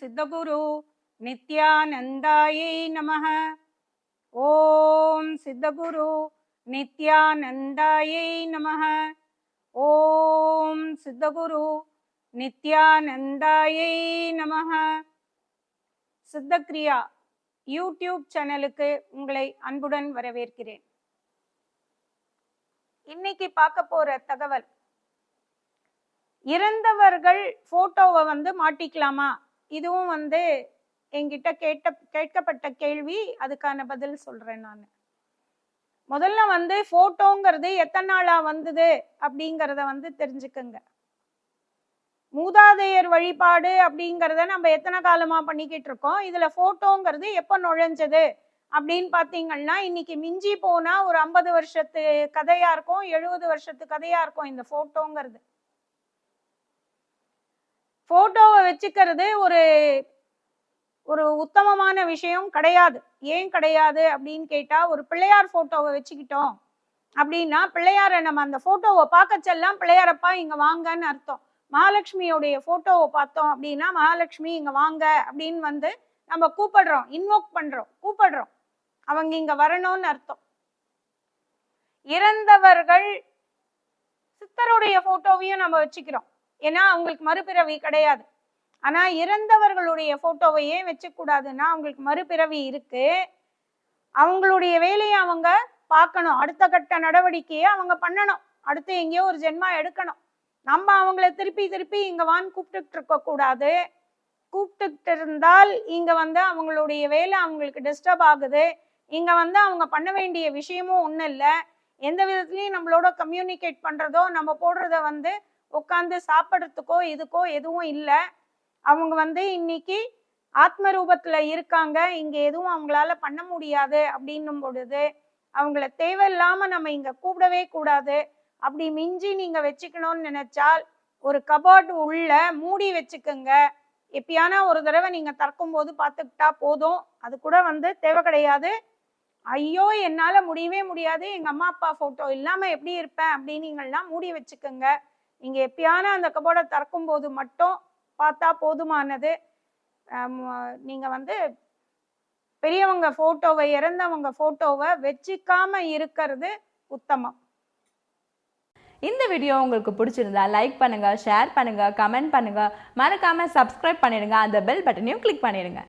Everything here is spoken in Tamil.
சித்தகுரு நித்யானந்தாயை நமக. ஓம் சித்தகுரு நித்யானந்தாயை நமக. ஓம் சித்தகுரு நித்யானந்தாயை நமः சித்தக்ரியா யூடியூப் சேனலுக்கு உங்களை அன்புடன் வரவேற்கிறேன். இன்னைக்கு பார்க்க போற தகவல் இறந்தவர்கள் போட்டோவை வந்து மாட்டிக்கலாமா? இதுவும் வந்து என்கிட்ட கேட்ட கேட்கப்பட்ட கேள்வி அதுக்கான பதில் சொல்றேன் நான். முதல்ல வந்து போட்டோங்கிறது எத்தனை நாளா வந்தது அப்படிங்கிறத வந்து தெரிஞ்சுக்கங்க. மூதாதையர் வழிபாடு அப்படிங்கிறத நம்ம எத்தனை காலமா பண்ணிக்கிட்டு இருக்கோம்? இதுல போட்டோங்கிறது எப்ப நுழைஞ்சது அப்படின்னு பாத்தீங்கன்னா இன்னைக்கு மிஞ்சி போனா ஒரு ஐம்பது வருஷத்து கதையா இருக்கும் எழுபது வருஷத்து கதையா இருக்கும் இந்த போட்டோங்கிறது போட்டோவை வச்சுக்கிறது ஒரு ஒரு உத்தமமான விஷயம் கிடையாது. ஏன் கிடையாது அப்படின்னு கேட்டா ஒரு பிள்ளையார் போட்டோவை வச்சுக்கிட்டோம் அப்படின்னா பிள்ளையாரை நம்ம அந்த போட்டோவை பார்க்க செல்லாம் பிள்ளையாரப்பா இங்க வாங்கன்னு அர்த்தம். மகாலட்சுமியோடைய போட்டோவை பார்த்தோம் அப்படின்னா மகாலட்சுமி இங்க வாங்க அப்படின்னு வந்து நம்ம கூப்பிடுறோம். இன்வோக் பண்றோம். கூப்பிடுறோம். அவங்க இங்க வரணும்னு அர்த்தம். இறந்தவர்கள் சித்தருடைய போட்டோவையும் நம்ம வச்சுக்கிறோம். ஏன்னா அவங்களுக்கு மறுபிறவி கிடையாது. ஆனா இறந்தவர்களுடைய போட்டோவை ஏன் வச்சுக்கூடாதுன்னா அவங்களுக்கு மறுபிறவி இருக்கு. அவங்களுடைய வேலையை அவங்க பார்க்கணும். அடுத்த கட்ட நடவடிக்கையை அவங்க பண்ணணும். அடுத்து எங்கேயோ ஒரு ஜென்மா எடுக்கணும். நம்ம அவங்கள திருப்பி திருப்பி இங்க வான்னு கூப்பிட்டுட்டு இருக்க கூடாது கூப்பிட்டுட்டு இருந்தால் இங்க வந்து அவங்களுடைய வேலை அவங்களுக்கு டிஸ்டர்ப் ஆகுது. இங்க வந்து அவங்க பண்ண வேண்டிய விஷயமும் ஒன்றும் இல்லை. எந்த விதத்துலயும் நம்மளோட கம்யூனிகேட் பண்றதோ நம்ம போடுறத வந்து உட்காந்து சாப்பிட்றதுக்கோ இதுக்கோ எதுவும் இல்லை. அவங்க வந்து இன்னைக்கு ஆத்ம ரூபத்துல இருக்காங்க. இங்க எதுவும் அவங்களால பண்ண முடியாது அப்படின்னும் பொழுது அவங்கள தேவையில்லாம நம்ம இங்க கூப்பிடவே கூடாது. அப்படி மிஞ்சி நீங்க வச்சுக்கணும்னு நினைச்சால் ஒரு கபோர்டு உள்ள மூடி வச்சுக்கோங்க. எப்பயானா ஒரு தடவை நீங்க திறக்கும் போது பார்த்துக்கிட்டா போதும். அது கூட வந்து தேவை கிடையாது. ஐயோ என்னால முடியவே முடியாது. எங்க அம்மா அப்பா போட்டோ இல்லாம எப்படி இருப்பேன் அப்படின்னு நீங்கள்லாம் மூடி வச்சுக்கோங்க. நீங்கள் எப்பயான அந்த கபோர்டை திறக்கும் போது மட்டும் பார்த்தா போதுமானது. நீங்கள் வந்து பெரியவங்க ஃபோட்டோவை இறந்தவங்க ஃபோட்டோவை வச்சுக்காம இருக்கிறது உத்தமம். இந்த வீடியோ உங்களுக்கு பிடிச்சிருந்தா லைக் பண்ணுங்க ஷேர் பண்ணுங்க கமெண்ட் பண்ணுங்க. மறக்காம சப்ஸ்கிரைப் பண்ணிடுங்க. அந்த பெல் பட்டனையும் கிளிக் பண்ணிடுங்க.